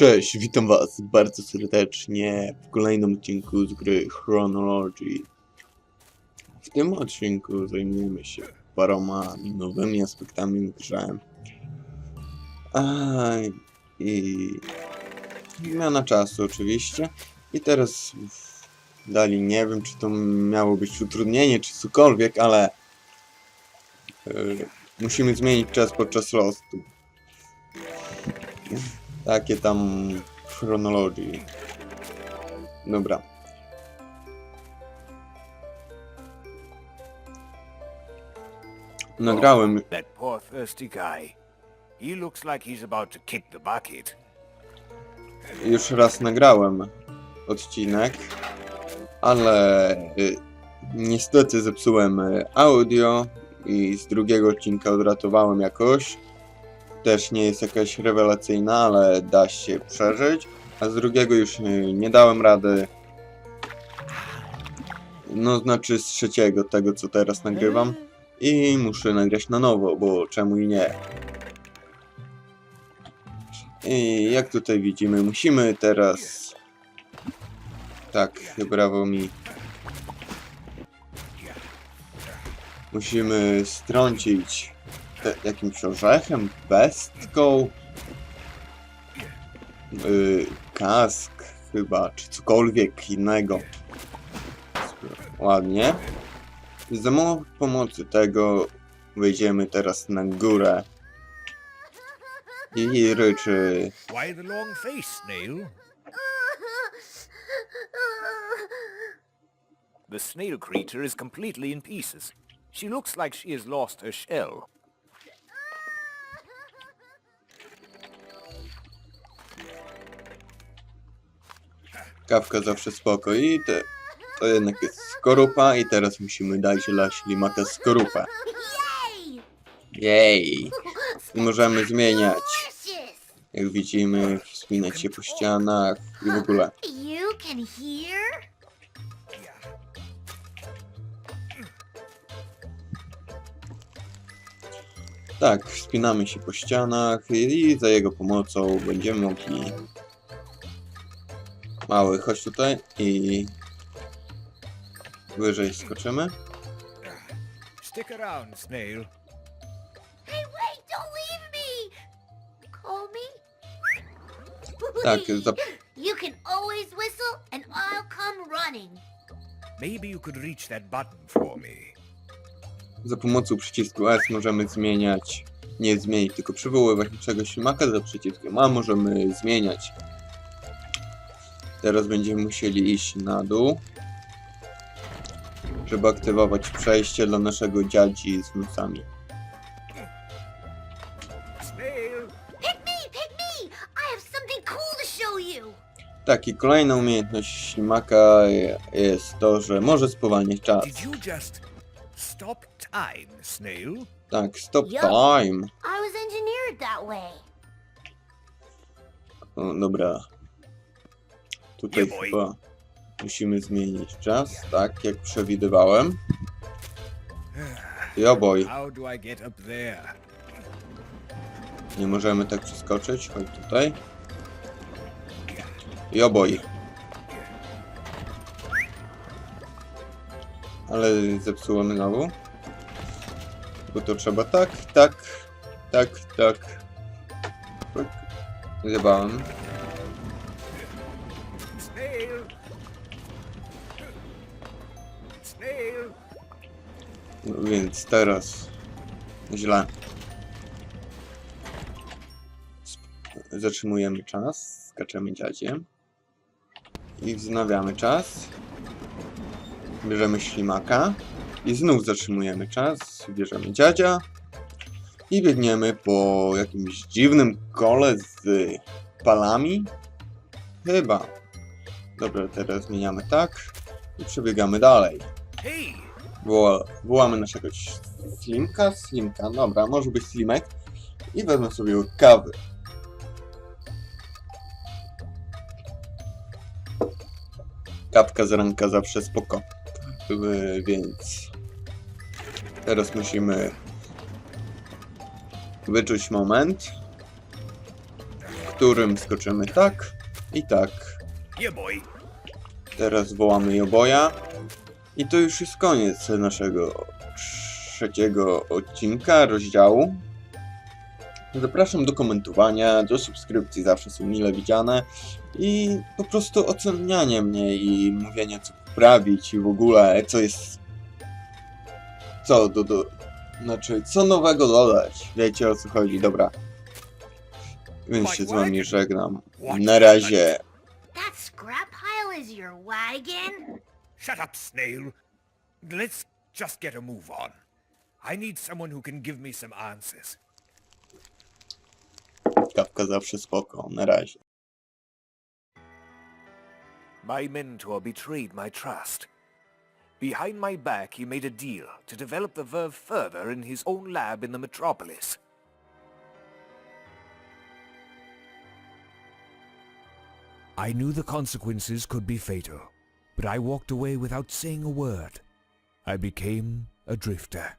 Cześć, witam was bardzo serdecznie w kolejnym odcinku z gry Chronology. W tym odcinku zajmiemy się paroma nowymi aspektami grze. A, I zmiana czasu oczywiście. I teraz dali, nie wiem czy to miało być utrudnienie czy cokolwiek, ale e, musimy zmienić czas podczas lostu. Takie tam chronologii. Dobra. Nagrałem, That poor thirsty guy. He looks like he's about to kick the bucket. już raz nagrałem odcinek, ale y, niestety zepsułem y, audio i z drugiego odcinka odratowałem jakoś. Też nie jest jakaś rewelacyjna, ale da się przeżyć. A z drugiego już y, nie dałem rady. No znaczy z trzeciego, tego co teraz nagrywam. I muszę nagrać na nowo, bo czemu i nie. I jak tutaj widzimy, musimy teraz... Tak, brawo mi. Musimy strącić jakimś orzechem, pestką, yy, kask chyba, czy cokolwiek innego. Ładnie. Za mo- pomocy tego wejdziemy teraz na górę i ryczy Why the long face, Snail? The snail creature is completely in pieces. She looks like she has lost her shell. Kawka zawsze spoko i te, to jednak jest skorupa i teraz musimy dać dla ślimaka skorupę. Jej! Możemy zmieniać. Jak widzimy, wspinać się po ścianach i w ogóle. Tak, wspinamy się po ścianach i za jego pomocą będziemy mogli... Mały, chodź tutaj i... Wyżej skoczymy. Stick around, Snail. Hey, wait! Don't leave me! Call me? Tak, za... You can always whistle and I'll come running. Maybe you could reach that button for me. za pomocą przycisku S możemy zmieniać, nie zmienić, tylko przywoływać naszego ślimaka za przyciskiem A możemy zmieniać. Teraz będziemy musieli iść na dół, żeby aktywować przejście dla naszego dziadzi z nosami. Snail! Pick me! Pick me! I have something cool to show you! Tak, i kolejna umiejętność ślimaka jest to, że może spowalniać czas. Stop time, Snail? Tak, stop time. I was engineered that way. O, dobra. Tutaj chyba musimy zmienić czas, tak jak przewidywałem. I oboj, nie możemy tak przeskoczyć, chodź tutaj. I oboj. Ale zepsułem znowu. Bo to trzeba tak, tak, tak, tak. tak. Zjebałem. No więc teraz źle. Zatrzymujemy czas, skaczemy dziadzie i wznawiamy czas. Bierzemy ślimaka i znów zatrzymujemy czas, bierzemy dziadzia i biegniemy po jakimś dziwnym kole z palami. Chyba. Dobra, teraz zmieniamy tak i przebiegamy dalej. Woła, wołamy naszego Slimka, Slimka, dobra, może być Slimek i wezmę sobie kawy. Kapka z ranka zawsze spoko. Yy, Więc teraz musimy wyczuć moment, w którym skoczymy tak i tak. Boy. Teraz wołamy Joboja. I to już jest koniec naszego trzeciego odcinka, rozdziału. Zapraszam do komentowania, do subskrypcji, zawsze są mile widziane. I po prostu oceniania mnie i mówienia co poprawić i w ogóle co jest... Co do... do znaczy, co nowego dodać. Wiecie o co chodzi, dobra. Więc się z wami żegnam. Na razie. Wagon? Shut up, Snail. Let's just get a move on. I need someone who can give me some answers. Kawka zawsze spoko, na razie. My mentor betrayed my trust. Behind my back, he made a deal to develop the verve further in his own lab in the metropolis. I knew the consequences could be fatal, but I walked away without saying a word. I became a drifter.